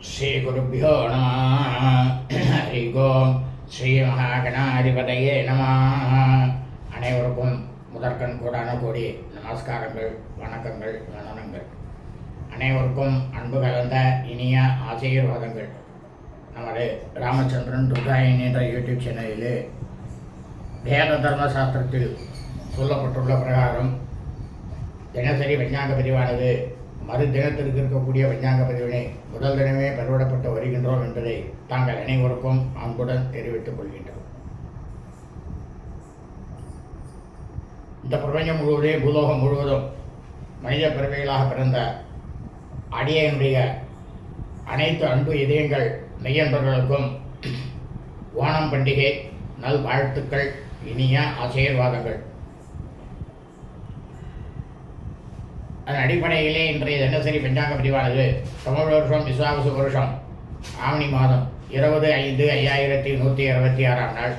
ஸ்ரீகுருப்போ நம ஹரி ஓம் ஸ்ரீ மகாகணாதிபதையே நம அனைவருக்கும் முதற்கண் கூடான கூடி நமஸ்காரங்கள் வணக்கங்கள் வணனங்கள் அனைவருக்கும் அன்பு கலந்த இனிய ஆசீர்வாதங்கள். நமது ராமச்சந்திரன் துர்காயின் என்ற யூடியூப் சேனலிலே வேத தர்ம சாஸ்திரத்தில் சொல்லப்பட்டுள்ள பிரகாரம் தினசரி விஞ்ஞான பிரிவானது மறு தினத்திற்கு இருக்கக்கூடிய விஞ்ஞான பதிவினை முதல் தினமே பெருவிடப்பட்டு வருகின்றோம் என்பதை தாங்கள் அனைவருக்கும் அன்புடன் தெரிவித்துக் கொள்கின்றோம். இந்த பிரபஞ்சம் முழுவதே பூலோகம் முழுவதும் மனித பிறவைகளாக பிறந்த அடியனுடைய அனைத்து அன்பு இதயங்கள் மெய்யன்பர்களுக்கும் ஓணம் பண்டிகை நல் வாழ்த்துக்கள் இனிய ஆசீர்வாதங்கள். அதன் அடிப்படையிலே இன்றைய தினசரி பஞ்சாங்க பதிவானது தமிழ் வருஷம் விஸ்வாவசு வருஷம் ஆவணி மாதம் இருபது ஐந்து ஐயாயிரத்தி நூற்றி அறுபத்தி ஆறாம் நாள்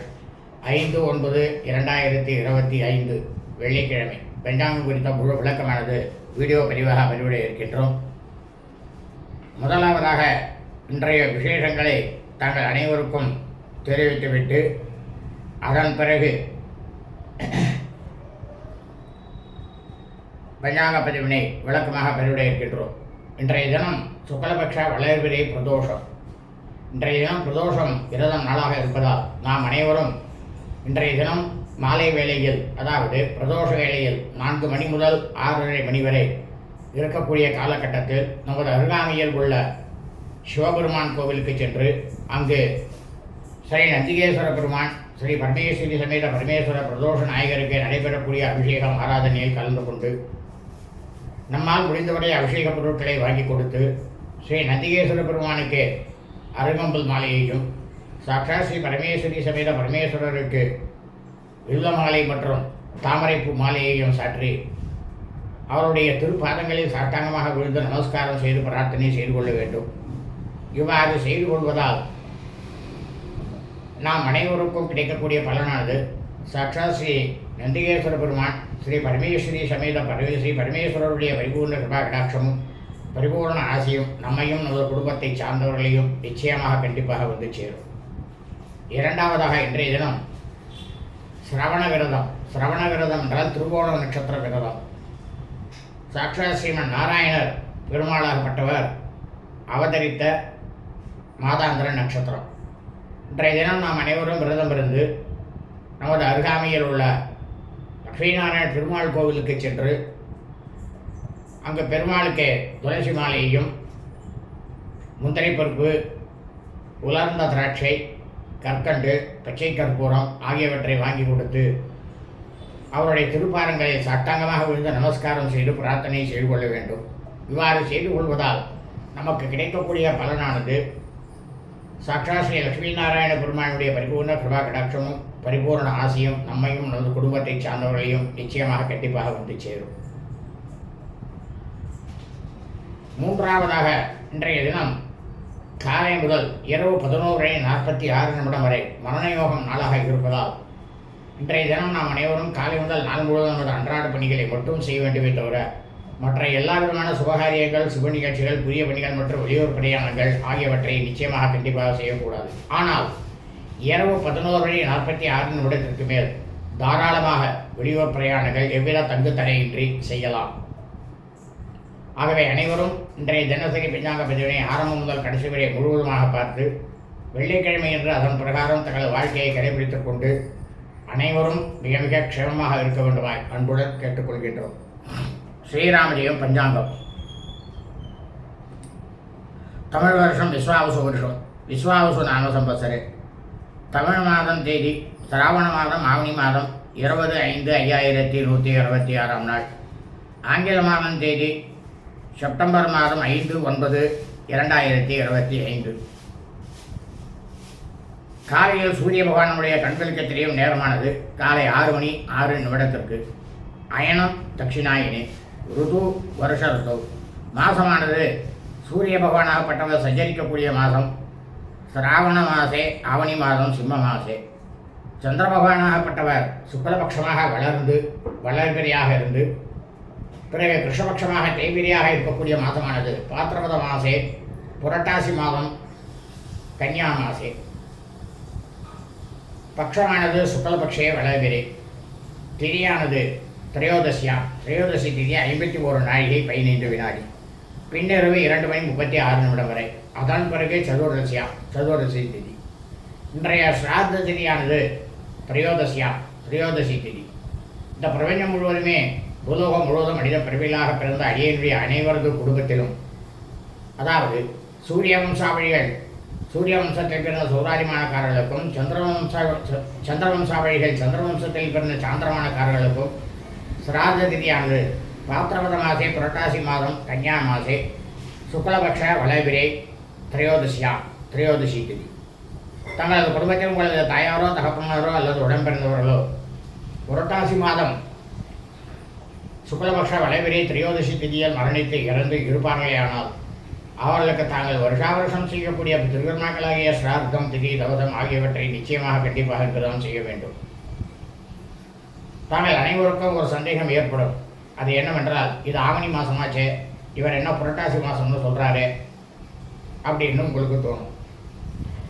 ஐந்து ஒன்பது இரண்டாயிரத்தி இருபத்தி ஐந்து வெள்ளிக்கிழமை. பெஞ்சாங்கம் குறித்த முழு விளக்கமானது வீடியோ பதிவாக பதிவிட இருக்கின்றோம். முதலாவதாக இன்றைய விசேஷங்களை தாங்கள் அனைவருக்கும் தெரிவித்துவிட்டு அதன் பிறகு பஞ்சாங்க பதிவினை விளக்கமாக பெருவிட இருக்கின்றோம். இன்றைய தினம் சுக்லபக்ஷ வளர்விரை பிரதோஷம். இன்றைய தினம் பிரதோஷம் விரதம் நாளாக இருப்பதால் நாம் அனைவரும் இன்றைய தினம் மாலை வேளையில் அதாவது பிரதோஷ வேளையில் நான்கு மணி முதல் ஆறரை மணி வரை இருக்கக்கூடிய காலகட்டத்தில் நமது அருகாமையில் உள்ள சிவபெருமான் கோவிலுக்கு சென்று அங்கு ஸ்ரீ நந்திகேஸ்வர பெருமான் ஸ்ரீ பரமேஸ்வரி சமேத பரமேஸ்வர பிரதோஷ நாயகருக்கு நடைபெறக்கூடிய அபிஷேகம் ஆராதனையில் கலந்து கொண்டு நம்மால் முடிந்தவரை அபிஷேக பொருட்களை வாங்கி கொடுத்து ஸ்ரீ நந்திகேஸ்வர பெருமானுக்கு அருகம்புல் மாலையையும் சாட்சா ஸ்ரீ பரமேஸ்வரி சமேத பரமேஸ்வரருக்கு வில்ல மாலை மற்றும் தாமரைப்பூ மாலையையும் சாற்றி அவருடைய திருப்பாதங்களில் சாட்டாங்கமாக விழுந்து நமஸ்காரம் செய்து பிரார்த்தனை செய்து கொள்ள வேண்டும். இவ்வாறு செய்து கொள்வதால் நாம் அனைவருக்கும் கிடைக்கக்கூடிய பலனானது சாட்சாத் ஸ்ரீ நந்திகேஸ்வர பெருமான் ஸ்ரீ பரமேஸ்வரி சமேத பரமே ஸ்ரீ பரமேஸ்வரருடைய பரிபூர்ண கிருபா கடாட்சமும் பரிபூர்ண ஆசையும் நம்மையும் நமது குடும்பத்தை சார்ந்தவர்களையும் நிச்சயமாக கண்டிப்பாக வந்து சேரும். இரண்டாவதாக இன்றைய தினம் சிரவண விரதம். சிரவண விரதம் என்றால் திருவோண நட்சத்திர விரதம். சாட்சாத் ஸ்ரீமன் நாராயணர் பெருமாளாகப்பட்டவர் அவதரித்த மாதாந்திர நட்சத்திரம். இன்றைய தினம் நாம் அனைவரும் விரதம் இருந்து நமது அருகாமையில் உள்ள லக்ஷ்மிநாராயண பெருமாள் கோவிலுக்கு சென்று அங்கு பெருமாளுக்கு துளசி மாலையையும் முந்திரை பருப்பு உலர்ந்த திராட்சை கற்கண்டு பச்சை கற்பூரம் ஆகியவற்றை வாங்கி கொடுத்து அவருடைய திருப்பாரங்களை சட்டாங்கமாக விழுந்து நமஸ்காரம் செய்து பிரார்த்தனை செய்து கொள்ள வேண்டும். இவ்வாறு செய்து கொள்வதால் நமக்கு கிடைக்கக்கூடிய பலனானது சாட்சா ஸ்ரீ லட்சுமி நாராயண பெருமானுடைய பரிபூர்ண கிருபா கடாட்சமும் பரிபூர்ண ஆசையும் நம்மையும் நமது குடும்பத்தை சார்ந்தவர்களையும் நிச்சயமாக கண்டிப்பாக வந்து சேரும். மூன்றாவதாக இன்றைய தினம் காலை முதல் இரவு பதினோரு நாற்பத்தி ஆறு நிமிடம் வரை மரணயோகம் நாளாக இருப்பதால் இன்றைய தினம் நாம் அனைவரும் காலை முதல் நாள் முழுவதும் நமது அன்றாட பணிகளை மட்டும் செய்ய வேண்டுமே தவிர மற்ற எல்லா விதமான சுபகாரியங்கள் சுப நிகழ்ச்சிகள் புதிய பணிகள் மற்றும் வெளியூர் பிரயாணங்கள் ஆகியவற்றை நிச்சயமாக கண்டிப்பாக செய்யக்கூடாது. ஆனால் இரவு பதினோரு மணி நாற்பத்தி ஆறு நிமிடத்திற்கு மேல் தாராளமாக வெளியூர் பிரயாணங்கள் எவ்வித தங்கு தடையின்றி செய்யலாம். ஆகவே அனைவரும் இன்றைய தினசரி பஞ்சாங்க பதிவினை ஆரம்பம் முதல் கடைசி வரை முழுவதுமாக பார்த்து வெள்ளிக்கிழமை என்று அதன் பிரகாரம் தங்கள் வாழ்க்கையை கடைபிடித்துக் கொண்டு அனைவரும் மிக மிக க்ஷேமமாக இருக்க வேண்டுமாய் அன்புடன் கேட்டுக்கொள்கின்றோம். ஸ்ரீராமஜெயம் பஞ்சாங்கம். தமிழ் வருஷம் விஸ்வாவசு வருஷம். விஸ்வாவசு நாம சம்பத்சரே தமிழ் மாதம் தேதி சிராவண மாதம் ஆவணி மாதம் இருபது ஐந்து ஐயாயிரத்தி நூற்றி இருபத்தி ஆறாம் நாள். ஆங்கில மாதம் தேதி செப்டம்பர் மாதம் ஐந்து ஒன்பது இரண்டாயிரத்தி இருபத்தி ஐந்து. காலையில் சூரிய பகவானுடைய கண்களுக்கு தெரியும் நேரமானது காலை ஆறு மணி ஆறு நிமிடத்திற்கு. அயனம் தட்சிணாயினி ருது வருஷ ருத்து மாதமானது சூரிய பகவானாகப்பட்டவர் சஞ்சரிக்கக்கூடிய மாதம் சிராவண மாசே ஆவணி மாதம் சிம்ம மாசே சந்திர பகவானாகப்பட்டவர் சுக்லபக்ஷமாக வளர்ந்து வளர்பிரியாக இருந்து பிறகு கிருஷ்ணபக்ஷமாக தேய்பிரியாக இருக்கக்கூடிய மாதமானது பாத்திரபத மாசே புரட்டாசி மாதம் கன்னியா மாசே பக்ஷமானது சுக்லபக்ஷே வளர்பிரி திரியானது திரையோதசியா திரையோதசி திதி ஐம்பத்தி ஒரு நாழிகை பதினைந்து வினாடி பின்னிரவு இரண்டு மணி முப்பத்தி ஆறு நிமிடம் வரை அதன் பிறகு சதுர்தசியா சதுர்தசி திதி. இன்றைய ஸ்ராத்த திதியானது திரையோதசியா திரையோதசி திதி. இந்த பிரபஞ்சம் முழுவதுமே பூலோகம் முழுவதும் மனித பிறவிலாக பிறந்த அடியனுடைய அனைவரது குடும்பத்திலும் அதாவது சூரிய வம்சாவழிகள் சூரிய வம்சத்தில் பிறந்த சௌராரிமானக்காரர்களுக்கும் சந்திரவம்ச ச- சந்திரவம்சாவழிகள் சந்திரவம்சத்தில் பிறந்த சாந்திரமானக்காரர்களுக்கும் சிராத திதியானது பாத்திரபத மாசே புரட்டாசி மாதம் கன்னியா மாசே சுக்லபக்ஷ வளபிரே திரையோதசியா? திரையோதசி திதி. தங்களது குடும்பத்தில் உங்களது தாயாரோ தகப்பனாரோ அல்லது உடன்பிறந்தவர்களோ புரட்டாசி மாதம் சுக்லபக்ஷ வளைவிரை திரையோதசி திதியில் மரணித்து இறந்து இருப்பார்களேயானால் அவர்களுக்கு தாங்கள் வருஷா வருஷம் செய்யக்கூடிய திருவிழாக்களாகிய சிரார்த்தம் திதி தவசம் ஆகியவற்றை நிச்சயமாக கண்டிப்பாக பிரதம் செய்ய வேண்டும். தாங்கள் அனைவருக்கும் ஒரு சந்தேகம் ஏற்படும். அது என்னவென்றால் இது ஆவணி மாதமாச்சே இவர் என்ன புரட்டாசி மாதம்னு சொல்கிறாரு அப்படின்னு உங்களுக்கு தோணும்.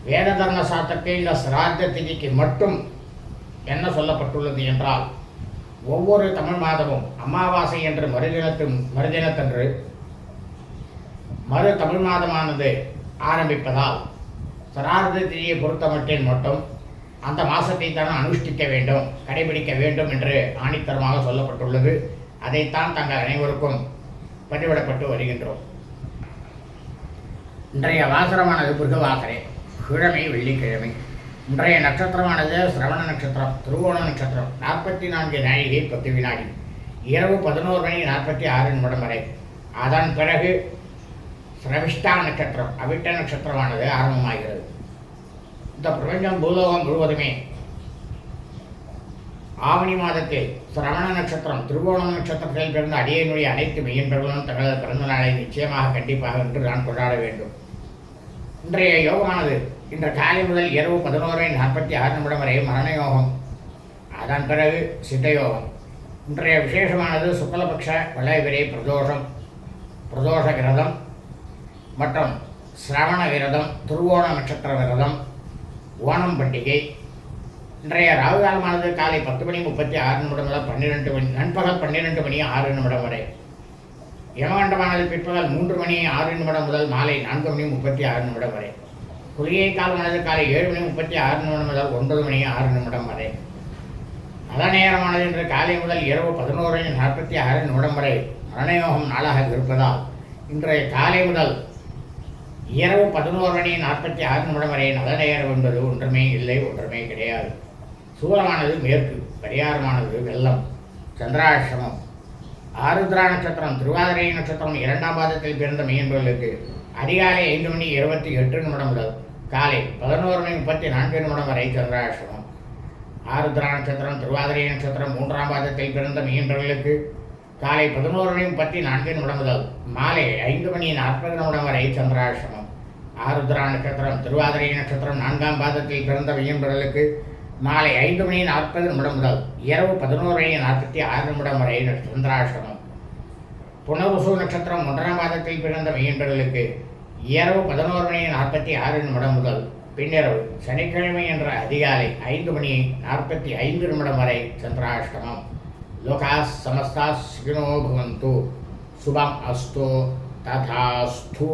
வேத தர்ம சாஸ்திரத்தில் இந்த சிராத்த திதிக்கு மட்டும் என்ன சொல்லப்பட்டுள்ளது என்றால் ஒவ்வொரு தமிழ் மாதமும் அமாவாசை என்று மறுதினத்து மறுதினத்தன்று மறு தமிழ் மாதமானது ஆரம்பிப்பதால் சிரார்த்த திதியை பொறுத்தமட்டில் மட்டும் அந்த மாதத்தை தான் அனுஷ்டிக்க வேண்டும் கடைபிடிக்க வேண்டும் என்று ஆணித்தரமாக சொல்லப்பட்டுள்ளது. அதைத்தான் தங்கள் அனைவருக்கும் பதிவிடப்பட்டு வருகின்றோம். இன்றைய வாசரமானது பிருகவாசரே. கிழமை வெள்ளிக்கிழமை. இன்றைய நட்சத்திரமானது சிரவண நட்சத்திரம் திருவோண நட்சத்திரம் நாற்பத்தி நான்கு நாழிகை பத்து வினாடி. இரவு பதினோரு மணி நாற்பத்தி ஆறு நிமிடம் வரை. அதன் பிறகு சிரவிஷ்டா நட்சத்திரம் அவிட்ட நட்சத்திரமானது ஆரம்பமாகிறது. இந்த பிரபஞ்சம் பூலோகம் முழுவதுமே ஆவணி மாதத்தில் சிரவண நட்சத்திரம் திருவோண நட்சத்திரத்தில் பிறந்த அடியனுடைய அனைத்து மெய்யன்பர்களும் தங்களது பிறந்த நாளை நிச்சயமாக கண்டிப்பாக என்று நான் கொண்டாட வேண்டும். இன்றைய யோகமானது இன்று காலை முதல் இரவு பதினோரு நாற்பத்தி ஆறு நிமிடம் வரை மரண யோகம். அதன் பிறகு சித்த யோகம். இன்றைய விசேஷமானது சுக்லபக்ஷ வளைவிரை பிரதோஷம். பிரதோஷ விரதம் மற்றும் சிரவண விரதம் திருவோண நட்சத்திர விரதம் ஓணம் பண்டிகை இன்றைய ராகு காலமானது காலை பத்து மணி முப்பத்தி ஆறு நிமிடம் முதல் பன்னிரெண்டு மணி நண்பகல் பன்னிரெண்டு மணி ஆறு நிமிடம் வரை. யமகண்டமானது பிற்பகல் மூன்று மணி ஆறு நிமிடம் முதல் மாலை நான்கு மணி முப்பத்தி ஆறு நிமிடம் வரை. குளிகை காலமானது காலை ஏழு மணி முப்பத்தி ஆறு நிமிடம் முதல் ஒன்பது மணி ஆறு நிமிடம் வரை. நல்ல நேரமானது இன்று காலை முதல் இரவு பதினோரு மணி நாற்பத்தி ஆறு நிமிடம் வரை மரணயோகம் நாளாக இருப்பதால் இன்றைய காலை முதல் இரவு பதினோரு மணி நாற்பத்தி ஆறு நிமிடம் வரை நல்ல நேரம் என்பது ஒன்றுமே இல்லை ஒன்றுமே கிடையாது. சூலமானது மேற்கு பரிகாரமானது வெள்ளம் சந்திராசிரமம் ஆருத்ரா நட்சத்திரம் திருவாதிரை நட்சத்திரம் இரண்டாம் பாதத்தில் பிறந்த மீன்பர்களுக்கு அதிகாலை ஐந்து மணி இருபத்தி எட்டு நிமிடம் முதல் காலை பதினோரு மணி முப்பத்தி நான்கு நிமிடம் வரை சந்திராசிரமம் ஆருத்ரா நட்சத்திரம் திருவாதிரை நட்சத்திரம் மூன்றாம் பாதத்தில் பிறந்த மீன்பர்களுக்கு காலை பதினோரு மணி முப்பத்தி நான்கு நிமிடம் முதல் மாலை ஐந்து மணி நாற்பது நிமிடம் வரை சந்திராசிரமம் ஆருத்ரா நட்சத்திரம் திருவாதிரை நட்சத்திரம் நான்காம் பாதத்தில் பிறந்த மீன்பர்களுக்கு மாலை ஐந்து மணி நாற்பது நிமிடம் முதல் இரவு பதினோரு மணி நாற்பத்தி ஆறு நிமிடம் வரை சந்திராசிரமம் புனர்வசு நட்சத்திரம் ஒன்றாம் மாதத்தில் பிறந்த மெய்யன்பர்களுக்கு இரவு பதினோரு மணி நாற்பத்தி ஆறு நிமிடம் முதல் பின்னிரவு சனிக்கிழமை என்ற அதிகாலை ஐந்து மணி நாற்பத்தி ஐந்து நிமிடம் வரை சந்திராஷ்டமம். லோகாஸ் சமஸ்தா சுகினோ பவந்து. சுபம் அஸ்தோ ததாஸ்தூ.